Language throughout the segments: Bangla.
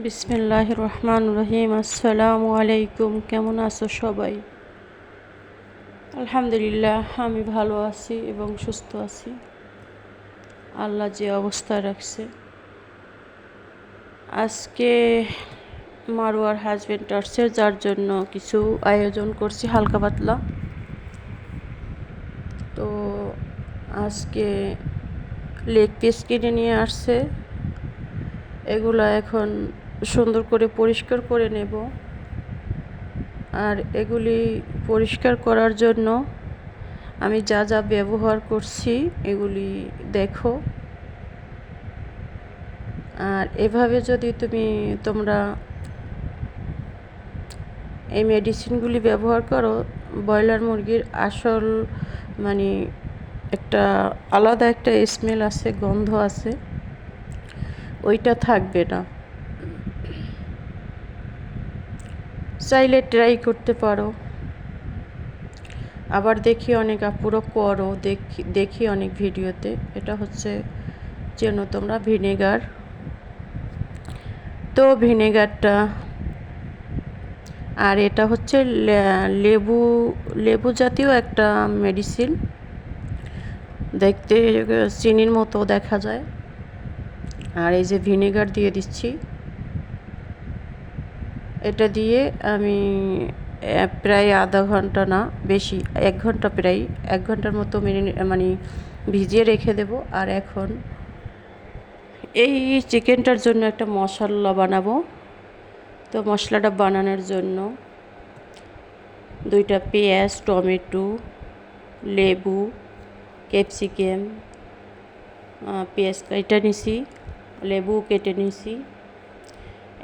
বিসমিল্লাহ রহমান রহিম আসসালামু আলাইকুম, কেমন আছো সবাই? আলহামদুলিল্লাহ, আমি ভালো আছি এবং সুস্থ আছি। আল্লাহ যে অবস্থায় রাখছে। আজকে মারোয়ার হাজব্যান্ড আসছে, যার জন্য কিছু আয়োজন করছি, হালকা পাতলা। তো আজকে লেগ পিস কিনে নিয়ে আসছে। এগুলো এখন সুন্দর করে পরিষ্কার করে নেব। আর এগুলি পরিষ্কার করার জন্য আমি যা যা ব্যবহার করছি এগুলি দেখো। আর এভাবে যদি তুমি তোমরা এই মেডিসিনগুলি ব্যবহার করো, ব্রয়লার মুরগির আসল মানে একটা আলাদা একটা স্মেল আছে, গন্ধ আছে, ওইটা থাকবে না। চাইলে ট্রাই করতে পারো। আবার দেখি অনেক আপুরো করো, দেখি দেখি অনেক ভিডিওতে। এটা হচ্ছে যেন তোমরা, ভিনেগার। তো ভিনেগারটা, আর এটা হচ্ছে লেবু লেবু জাতীয় একটা মেডিসিন দেখতে, চিনির মতো দেখা যায়। আর এই যে ভিনেগার দিয়ে দিচ্ছি। এটা দিয়ে আমি প্রায় আধা ঘণ্টা না, বেশি, এক ঘণ্টা প্রায়, এক ঘণ্টার মতো মানে ভিজিয়ে রেখে দেব। আর এখন এই চিকেনটার জন্য একটা মশলা বানাবো। তো মশলাটা বানানোর জন্য দুইটা পেঁয়াজ, টমেটো, লেবু, ক্যাপসিকাম পেঁয়াজ কেটে নিছি, লেবু কেটে নিছি।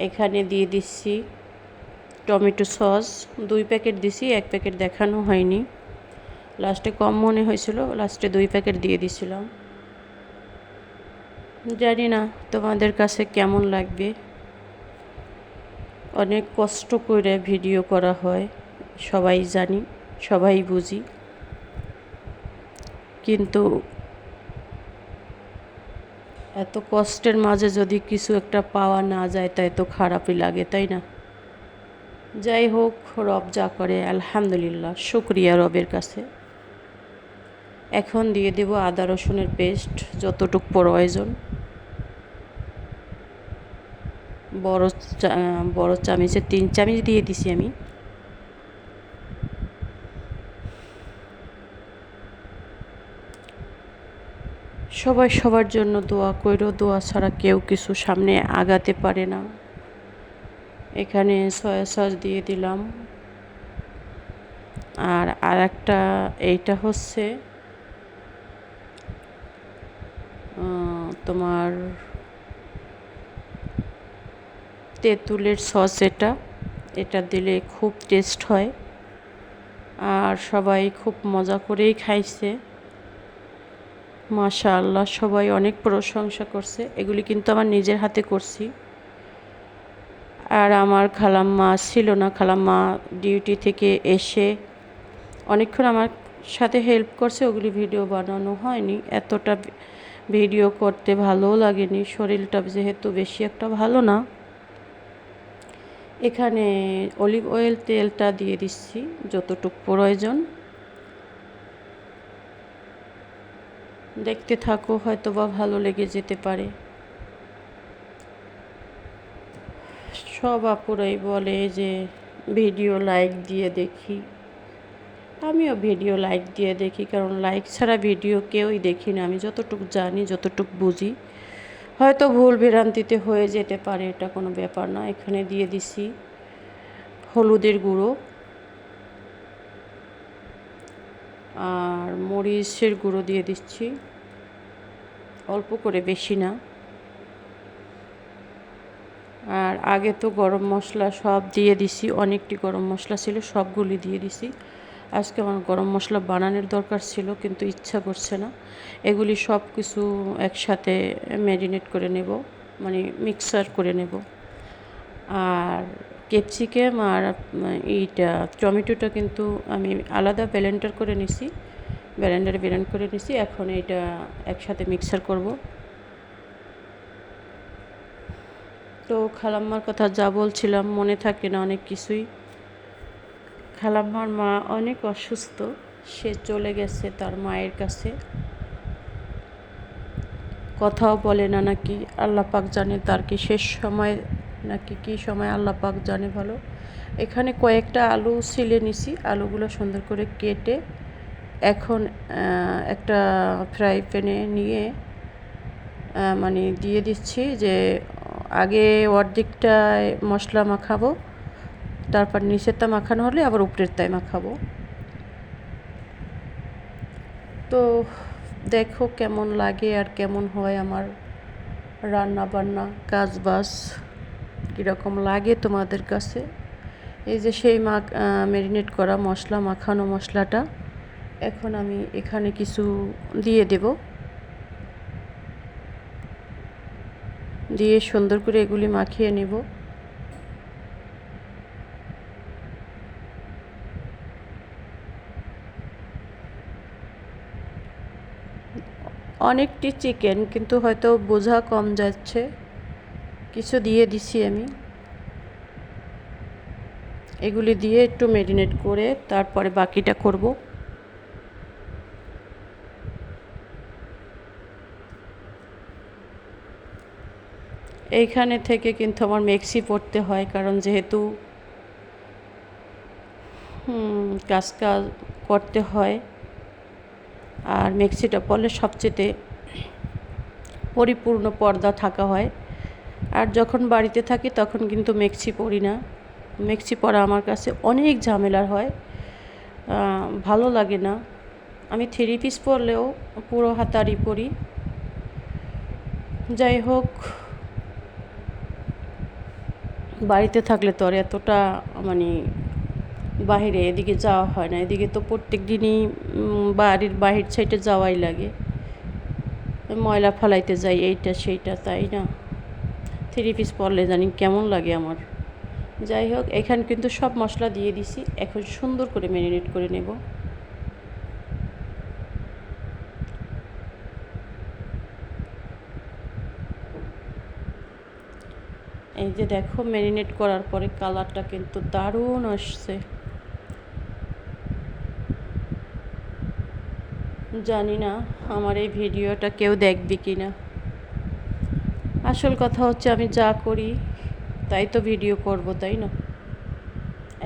এখানে দিয়ে দিচ্ছি টমেটো সস, দুই প্যাকেট দিছি, এক প্যাকেট দেখানো হয়নি। লাস্টে কম মনে হয়েছিল, লাস্টে দুই প্যাকেট দিয়ে দিছিলাম। জানি না তোমাদের কাছে কেমন লাগবে। অনেক কষ্ট করে ভিডিও করা হয়, সবাই জানি, সবাই বুঝি। কিন্তু এত কষ্টের মাঝে যদি কিছু একটা পাওয়া না যায় তাই তো খারাপই লাগে, তাই না? যাই হোক, রব যা করে, আলহামদুলিল্লাহ, শুক্রিয়া রবের কাছে। এখন দিয়ে দেব আদা রসুনের পেস্ট, যতটুক প্রয়োজন। বড় বড় চামিচে, তিন চামিচ দিয়ে দিছি আমি। সবাই সবার জন্য দোয়া করো দোয়া ছাড়া কেউ কিছু সামনে আগাতে পারে না। এখানে সয়া সস দিয়ে দিলাম। আর আর একটা এইটা হচ্ছে তোমার তেঁতুলের সস এটা। এটা দিলে খুব টেস্ট হয়। আর সবাই খুব মজা করেই খাইছে। মাশা আল্লাহ সবাই অনেক প্রশংসা করছে। এগুলি কিন্তু আমার নিজের হাতে করছি। আর আমার খালাম্মা ছিল না, খালাম্মা ডিউটি থেকে এসে অনেকক্ষণ আমার সাথে হেল্প করছে, ওগুলি ভিডিও বানানো হয়নি। এতটা ভিডিও করতে ভালোও লাগেনি, শরীরটা যেহেতু বেশি একটা ভালো না। এখানে অলিভ অয়েল তেলটা দিয়ে দিচ্ছি, যতটুক প্রয়োজন। দেখতে থাকো হয়তো বা ভালো লেগে যেতে পারে। সব আপুরাই বলে যে, ভিডিও লাইক দিয়ে দেখি। আমিও ভিডিও লাইক দিয়ে দেখি, কারণ লাইক ছাড়া ভিডিও কেউই দেখি না। আমি যতটুকু জানি, যতটুকু বুঝি, হয়তো ভুল ভ্রান্তিতে হয়ে যেতে পারে, এটা কোনো ব্যাপার না। এখানে দিয়ে দিছি হলুদের গুঁড়ো আর মরিচের গুঁড়ো দিয়ে দিচ্ছি। অল্প করে বেশি না। আর আগে তো গরম মশলা সব দিয়ে দিছি, অনেকটি গরম মশলা ছিল, সবগুলি দিয়ে দিছি। আজকে আমার গরম মশলা বানানোর দরকার ছিল, কিন্তু ইচ্ছা করছে না। এগুলি সব কিছু একসাথে ম্যারিনেট করে নেব মানে মিক্সার করে নেব। আর ক্যাপসিকাম আর এইটা, টমেটোটা কিন্তু আমি আলাদা ব্যালেন্ডার করে নিছি ব্যালেন্ডারে ব্যালেন্ড করে নিছি, এখন এইটা একসাথে মিক্সার করব। তো খালাম্মার কথা যা বলছিলাম মনে থাকে না অনেক কিছুই। খালাম্মার মা অনেক অসুস্থ, সে চলে গেছে তার মায়ের কাছে। কথাও বলে না নাকি আল্লাহ পাক জানে তার কি শেষ সময়, নাকি কি সময় আল্লাহ পাক জানে ভালো। এখানে কয়েকটা আলু ছিলে নিছি, আলুগুলো সুন্দর করে কেটে এখন একটা ফ্রাই প্যানে নিয়ে মানে দিয়ে দিচ্ছি যে আগে অর্ধেকটায় মশলা মাখাবো, তারপর নিচেরটা মাখানো হলে আবার উপরের তাই মাখাবো। তো দেখো কেমন লাগে আর কেমন হয় আমার রান্না বান্না কাজ বাস কীরকম লাগে তোমাদের কাছে? এই যে সেই মা ম্যারিনেট করা মশলা, মাখানো মশলাটা, এখন আমি এখানে কিছু দিয়ে দেব। দিয়ে সুন্দর করে এগুলি মাখিয়ে নেব। অনেকটি চিকেন, কিন্তু হয়তো বোঝা কম যাচ্ছে। কিছু দিয়ে দিছি আমি। এগুলি দিয়ে একটু ম্যারিনেট করে তারপরে বাকিটা করব। এইখানে থেকে কিন্তু আমার মেক্সি পড়তে হয়, কারণ যেহেতু কাজ কাজ করতে হয়। আর মেক্সিটা পরলে সবচেয়ে পরিপূর্ণ পর্দা থাকা হয়। আর যখন বাড়িতে থাকি তখন কিন্তু মেক্সি পরি না। মেক্সি পরা আমার কাছে অনেক ঝামেলার হয়। ভালো লাগে না। আমি থ্রি পিস পরলেও পুরো হাতারি পরি যাই হোক বাড়িতে থাকলে তো আর এতটা মানে বাহিরে এদিকে যাওয়া হয় না। এদিকে তো প্রত্যেক দিনই বাড়ির বাহির সাইডে যাওয়াই লাগে। ময়লা ফালাইতে যাই, এইটা সেইটা, তাই না? থ্রি পিস পরলে জানি কেমন লাগে আমার। যাই হোক, এখানে কিন্তু সব মশলা দিয়ে দিছি। এখন সুন্দর করে ম্যারিনেট করে নেব। এই যে দেখো ম্যারিনেট করার পরে কালারটা কিন্তু দারুণ আসছে। জানি না আমার এই ভিডিওটা কেউ দেখবে কি না আসল কথা হচ্ছে আমি যা করি, তাই তো ভিডিও করব, তাই না?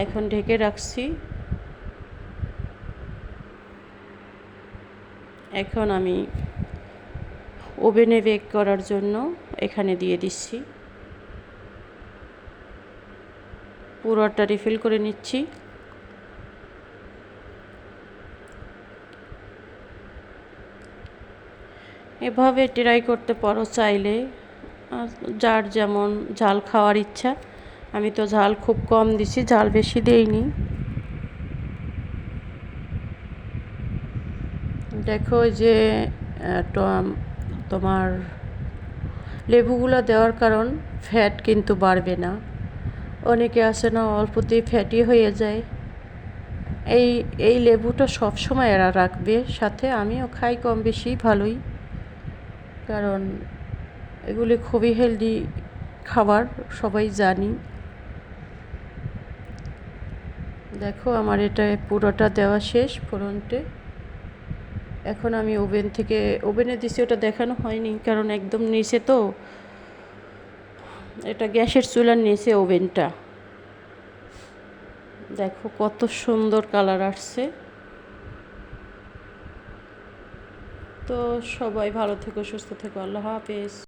এখন ঢেকে রাখছি। এখন আমি ওভেনে বেক করার জন্য এখানে দিয়ে দিচ্ছি। পুরোটা রিফিল করে নিচ্ছি। এভাবে ট্রাই করতে পারো চাইলে। যার যেমন ঝাল খাওয়ার ইচ্ছা, আমি তো ঝাল খুব কম দিছি, ঝাল বেশি দেইনি। দেখো যে তোমার লেবুগুলো দেওয়ার কারণ ফ্যাট কিন্তু বাড়বে না। অনেকে আসে না, অল্পতেই ফ্যাটি হয়ে যায়। এই এই লেবুটা সবসময় এরা রাখবে, সাথে আমিও খাই কম বেশি, ভালোই। কারণ এগুলি খুবই হেলদি খাবার, সবাই জানি। দেখো আমার এটা পুরোটা দেওয়া শেষ ফোড়নটে। এখন আমি ওভেন থেকে, ওভেনে দিছি, ওটা দেখানো হয়নি, কারণ একদম নিচে তো। এটা গ্যাসের চুলার নিচে ওভেনটা। দেখো কত সুন্দর কালার আসছে। তো সবাই ভালো থেকো, সুস্থ থেকো, আল্লাহ হাফেজ।